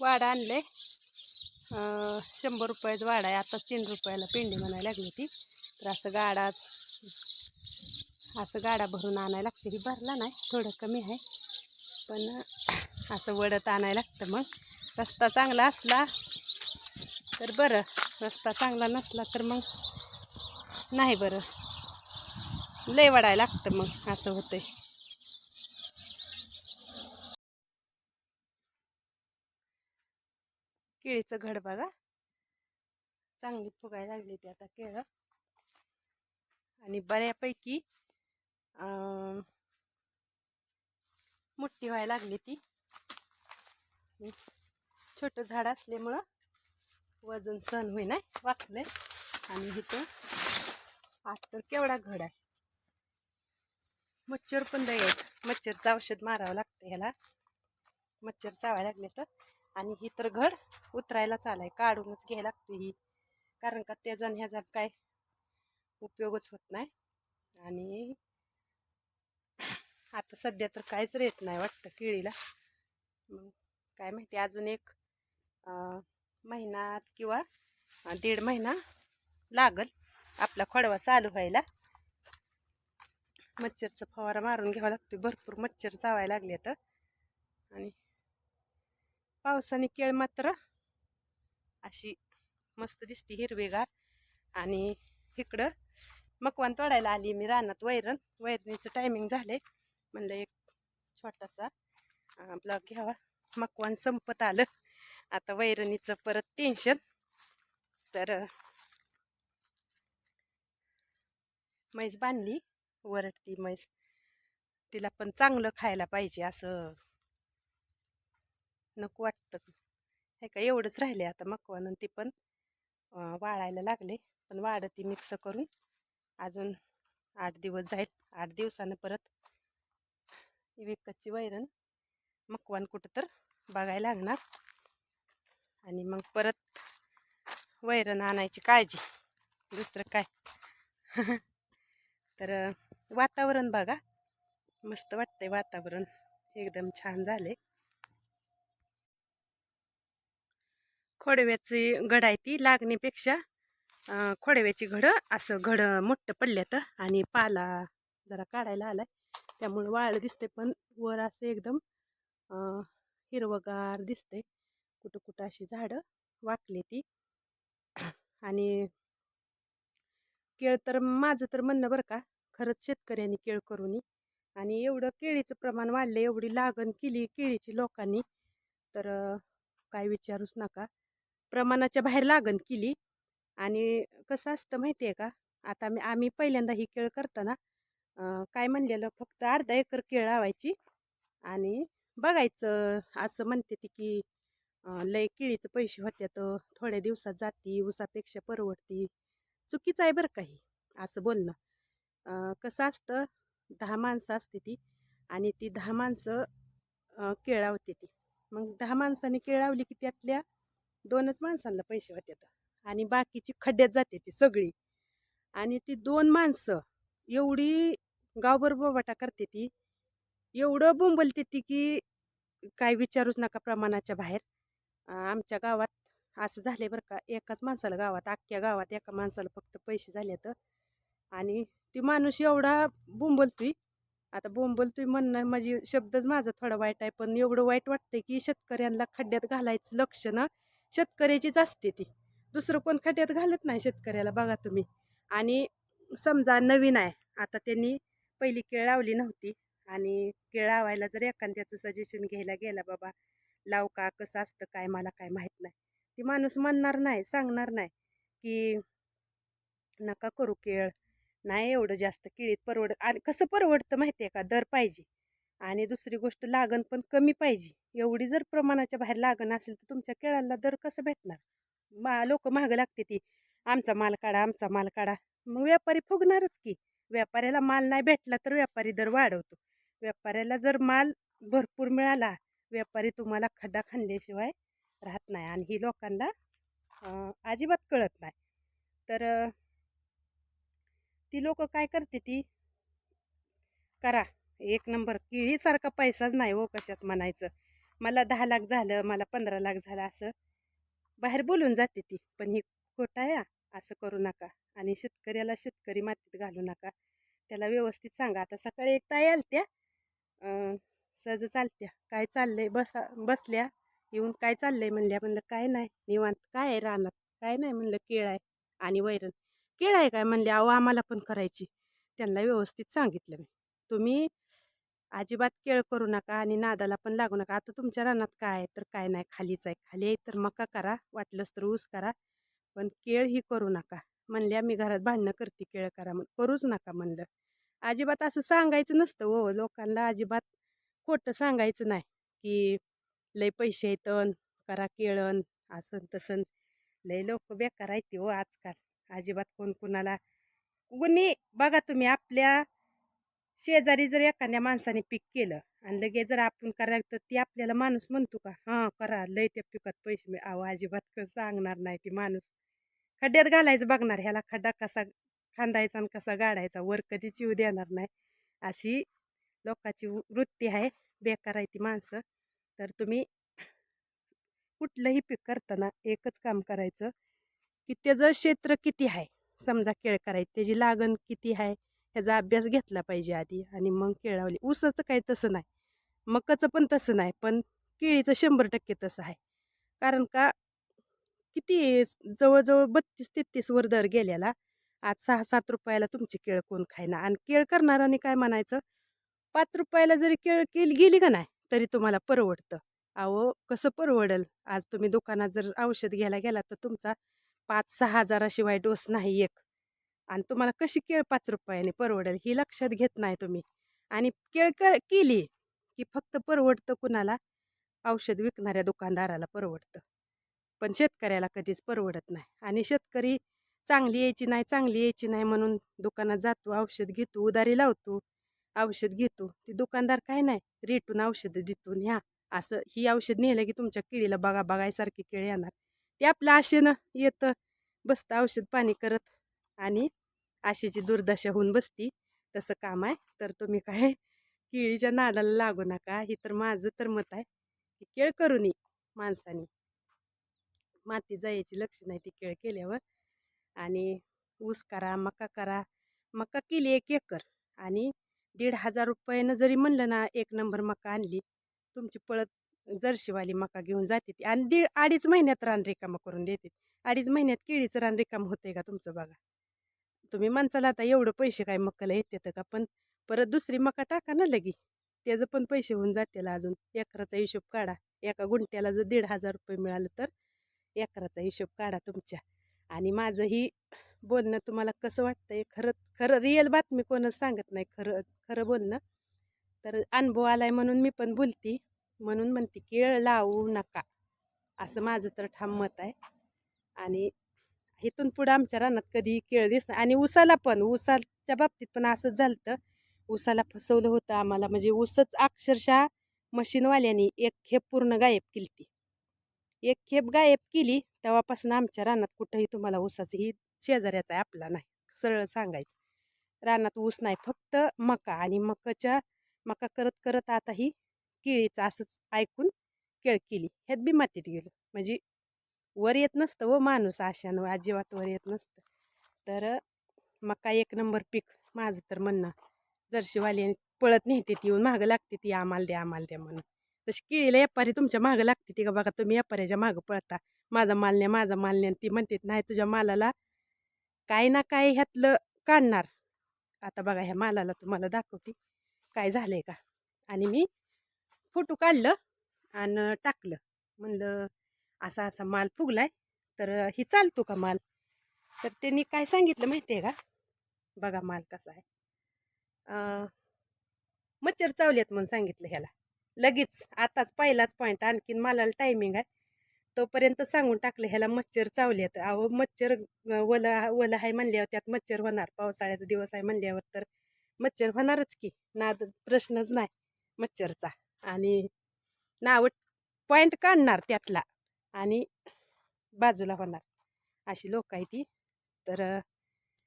वाडा आणले. शंभर रुपयाचं वाडा आहे. आता तीन रुपयाला पेंडी म्हणायला लागली होती. तर असं गाडा असं गाडा भरून आणायला लागते. ही भरला नाही थोडं कमी आहे. पण असं वडत आणायला लागतं मग. रस्ता चांगला असला तर बरं. रस्ता चांगला नसला तर मग नाही बरं. लय वडायला लागतं मग. असं होतंय. केळीचं घड बघा. चांगली फुगायला लागली ती आता केळं. आणि बऱ्यापैकी मोठी व्हायला लागली ती. छोटं झाड असल्यामुळं वजन सहन होईना वाकलंय. आणि इथं आत तर केवढा घड आहे. मच्छर पण द्यायचं आहेत. मच्छरचं औषध मारावं लागतं ह्याला. मच्छर चावायला लागले तर. आणि ही तर घड उतरायला चालाय काढूनच घ्यायला लागतो ही. कारण का त्याचा ह्याचा काय उपयोगच होत नाही. आणि आता सध्या तर काहीच रेट नाही वाटतं केळीला. मग काय माहिती अजून एक महिना किंवा दीड महिना लागल आपला खोडवा चालू व्हायला. मच्छरचा फवारा मारून घ्यावा लागतो भरपूर मच्छर चावायला लागले तर आणि पावसाने केळ मात्र अशी मस्त दिसते हिरवेगार. आणि इकडं मकवान तोडायला आली मी रानात वैरण. वैरणीचं टायमिंग झाले म्हणलं एक छोटासा ब्लॉग घ्यावा. मकवान संपत आलं. आता वैरणीचं परत टेन्शन तर म्हैस बांधली. वरटती म्हैस. तिला पण चांगलं खायला पाहिजे असं नको वाटतं हे का एवढंच राहिले आता मकवानं ती पण वाळायला लागले. पण वाढती मिक्स करून अजून आठ दिवस जाईल. आठ दिवसानं परत विकतची वैरण मकवान कुठं तर बघायला लागणार. आणि मग परत वैरण आणायची काळजी. दुसरं काय? तर वातावरण बघा. मस्त वाटतंय वातावरण. एकदम छान झाले खोडव्याची घड आहे ती लागणीपेक्षा खोडव्याची घडं असं घडं मोठं पडल्यात आणि पाला जरा काढायला आलाय. त्यामुळे वाळ दिसते पण वर असं एकदम हिरवगार दिसते कुठं कुठं अशी झाडं वाकली ती. आणि केळ तर माझं तर म्हणणं बरं का खरंच शेतकऱ्यांनी केळ करून आणि एवढं केळीचं प्रमाण वाढलं एवढी लागण केली केळीची लोकांनी तर काय विचारूच नका. प्रमाणाच्या बाहेर लागण केली. आणि कसं असतं माहिती आहे का आता मी आम्ही पहिल्यांदा ही केळ करताना काय म्हणलेलं फक्त अर्धा एकर केळ लावायची आणि बघायचं असं म्हणते ती की लय केळीचं पैसे होते तर थोड्या दिवसात जाती ऊसापेक्षा परवडती चुकीचं आहे बरं काही असं बोलणं. कसं असतं दहा माणसं असते ती आणि ती दहा माणसं केळावते ती. मग दहा माणसांनी केळावली की त्यातल्या दोनच माणसांना पैसे होतात आणि बाकीची खड्ड्यात जाते ती सगळी. आणि ती दोन माणसं एवढी गावभर बोबाटा करते ती एवढं बोंबलते ती की काय विचारूच नका प्रमाणाच्या बाहेर. आमच्या गावात असं झाले बरं का एकाच माणसाला गावात अख्ख्या गावात एका माणसाला फक्त पैसे झाले तर आणि ती माणूस एवढा बोंबलतोय आता बोंबलतोय म्हणणं म्हणजे शब्दच माझा थोडा वाईट आहे पण एवढं वाईट वाटतंय की शेतकऱ्यांना खड्ड्यात घालायचं लक्ष ना शेतकऱ्याचीच असते ती. दुसरं कोण खट्यात घालत नाही शेतकऱ्याला बघा तुम्ही. आणि समजा नवीन आहे आता त्यांनी पहिली केळ लावली नव्हती. आणि केळ लावायला जर एखाद्याचं सजेशन घ्यायला गेला बाबा लाव का? कसं असतं? काय? मला काय माहीत नाही. ती माणूस म्हणणार नाही सांगणार नाही की नका करू केळ. नाही एवढं जास्त केळीत परवड आणि कसं परवडतं माहिती आहे का? दर पाहिजे. आणि दुसरी गोष्ट लागण पण कमी पाहिजे. एवढी जर प्रमाणाच्या बाहेर लागण असेल तर तुमच्या केळाला दर कसं भेटणार? मा लोक महाग लागते ती. आमचा माल काढा आमचा माल काढा. मग व्यापारी फुगणारच की. व्यापाऱ्याला माल नाही भेटला तर व्यापारी दर वाढवतो. व्यापाऱ्याला जर माल भरपूर मिळाला व्यापारी तुम्हाला खड्डा खाल्ल्याशिवाय राहत नाही आणि ही लोकांना अजिबात कळत नाही. तर ती लोक काय करते ती? करा. एक नंबर केळीसारखा पैसाच नाही हो कशात म्हणायचं. मला दहा लाख झालं मला पंधरा लाख झालं असं. बाहेर बोलून जाते ती पण ही खोटं आहे असं करू नका. आणि शेतकऱ्याला शेतकरी मातीत घालू नका. त्याला व्यवस्थित सांगा. आता सकाळी एक ताई आलत्या सहज चालत्या. काय चाललंय? बसा बसल्या. येऊन काय चाललंय म्हणल्या. म्हणलं काय नाही. निवांत. काय आहे रानात? काय नाही. म्हणलं केळ आहे आणि वैरण. केळ आहे काय? म्हणले अहो आम्हाला पण करायची. त्यांना व्यवस्थित सांगितलं मी. तुम्ही अजिबात केळ करू नका आणि नादाला पण लागू नका. आता तुमच्या रानात काय आहे तर काय नाही खालीच आहे. खाली आहे तर मका करा वाटलंच तर ऊस करा पण केळ ही करू नका. म्हणल्या मी घरात भांडणं करते केळ करा म्हण करूच नका म्हणलं. अजिबात असं सांगायचं नसतं हो. लोकांना अजिबात खोटं सांगायचं नाही की लय पैसे येतन करा केळण असं तसं लय लोक बेकार आहेत हो आजकाल. अजिबात कोण कुणाला कुणी बघा तुम्ही आपल्या शेजारी जर एखाद्या माणसाने पीक केलं आणि लगेच जर आपण करायला तर ती आपल्याला माणूस म्हणतो का हां करा लय त्या पिकात पैसे मिळ अहो अजिबात कसं सांगणार नाही ती माणूस. खड्ड्यात घालायचं बघणार ह्याला खड्डा कसा खांदायचा आणि कसा गाडायचा वर कधीच येऊ देणार नाही. अशी लोकांची वृत्ती आहे बेकार आहे ती माणसं. तर तुम्ही कुठलंही पीक करताना एकच काम करायचं की त्याचं क्षेत्र किती आहे? समजा केळ करायची त्याची लागण किती आहे? ह्याचा अभ्यास घेतला पाहिजे आधी आणि मग केळावली ऊसाचं काही तसं नाही. मकाचं पण तसं नाही पण केळीचं शंभर टक्के तसं आहे. कारण का किती जवळजवळ बत्तीस तेहतीस वर दर गेलेला आज सहा सात रुपयाला तुमची केळ कोण खायना आणि केळ करणाऱ्याने काय म्हणायचं पाच रुपयाला जरी केळ केली गेली का नाही तरी तुम्हाला परवडतं. अहो कसं परवडेल? आज तुम्ही दुकानात जर औषध घ्यायला गेला तर तुमचा पाच सहा हजाराशिवाय डोस नाही एक. आणि तुम्हाला कशी केळ पाच रुपयाने परवडेल ही लक्षात घेत नाही तुम्ही. आणि केळ क केली की फक्त परवडतं कुणाला? औषध विकणाऱ्या दुकानदाराला परवडतं. पण शेतकऱ्याला कधीच परवडत नाही. आणि शेतकरी चांगली यायची नाही चांगली यायची नाही म्हणून दुकानात जातो औषध घेतो उदारी लावतो औषध घेतो. ती दुकानदार काय नाही रेटून औषधं देतो ह्या असं ही औषध नेलं की तुमच्या केळीला बघा बघायसारखी केळी येणार. ते आपल्या आशेनं येतं. बसतं औषध पाणी करत. आणि आशेची दुर्दशा होऊन बसती तसं काम आहे. तर तुम्ही काय केळीच्या नादाला लागू नका. हे तर माझं तर मत आहे की केळ करू नये माणसाने. माती जायची लक्ष नाही ती केळ केल्यावर. आणि ऊस करा मका करा. मका केली एक एकर आणि दीड हजार रुपयानं जरी म्हणलं ना एक नंबर मका आणली तुमची पळत जर्शीवाली मका घेऊन जाते ती. आणि दीड अडीच महिन्यात रान रिकामा करून देते अडीच महिन्यात केळीचं रान रिकाम होतंय का तुमचं बघा. तुम्ही माणसाला आता एवढं पैसे काय मकाला येते का? पण परत दुसरी मका टाका ना लगी. त्याचं पण पैसे होऊन जातील अजून. एकराचा हिशोब काढा. एका गुंट्याला जर दीड हजार रुपये मिळालं तर एकराचा हिशोब काढा तुमच्या. आणि माझं ही बोलणं तुम्हाला कसं वाटतंय? खरं खरं रिअल बातमी कोणच सांगत नाही. खरं खरं बोलणं. तर अनुभव आलाय म्हणून मी पण बोलती. म्हणून म्हणते केळ लावू नका. असं माझं तर ठाम मत आहे. आणि इथून पुढं आमच्या रानात कधी केळ दिसणार आणि उसाला पण उसाच्या बाबतीत पण असंच झालं उसाला फसवलं होतं आम्हाला. म्हणजे ऊसच अक्षरशः मशीनवाल्याने एक खेप पूर्ण गायब केली ती. एक खेप गायब केली तेव्हापासून आमच्या रानात कुठंही तुम्हाला ऊसाचं ही शेजाऱ्याचा आहे आपला नाही. सरळ सांगायचं. रानात ऊस नाही फक्त मका. आणि मकाच्या मका करत करत आता ही केळीचं असंच ऐकून केळ केली. ह्यात बी मातीत गेलो. म्हणजे वर येत नसतं व माणूस आशानं अजिबात वर येत नसतं. तर मका एक नंबर पीक माझं तर म्हणणं जर्शीवाली पळत नेते ती येऊन मागं लागते ती आम्हाला द्या आम्हाला द्या म्हणून. तशी केळीला व्यापारी तुमच्या मागं लागते ती का बघा तुम्ही व्यापाऱ्याच्या मागं पळता. माझा माल नाही माझा माल नाही ती म्हणते नाही तुझ्या मालाला काय ना काय ह्यातलं काढणार. आता बघा ह्या मालाला तुम्हाला दाखवते. काय झालंय का? आणि मी फोटो काढलं आणि टाकलं. म्हणलं असा असा माल फुगलाय. तर ही चालतो का माल? तर त्यांनी काय सांगितलं माहिती आहे का? बघा माल कसा आहे. मच्छर चावल्यात म्हणून सांगितलं ह्याला. लगेच आताच पहिलाच पॉईंट आणखीन मालाला टायमिंग आहे. तोपर्यंत सांगून टाकलं ह्याला मच्छर चावल्यात अहो मच्छर अं, वला आहे म्हणल्यावर त्यात मच्छर होणार. पावसाळ्याचा दिवस आहे म्हणल्यावर तर मच्छर होणारच की. नाद प्रश्नच नाही मच्छरचा. आणि नाव पॉईंट काढणार त्यातला. आणि बाजूला होणार. अशी लोक आहे ती. तर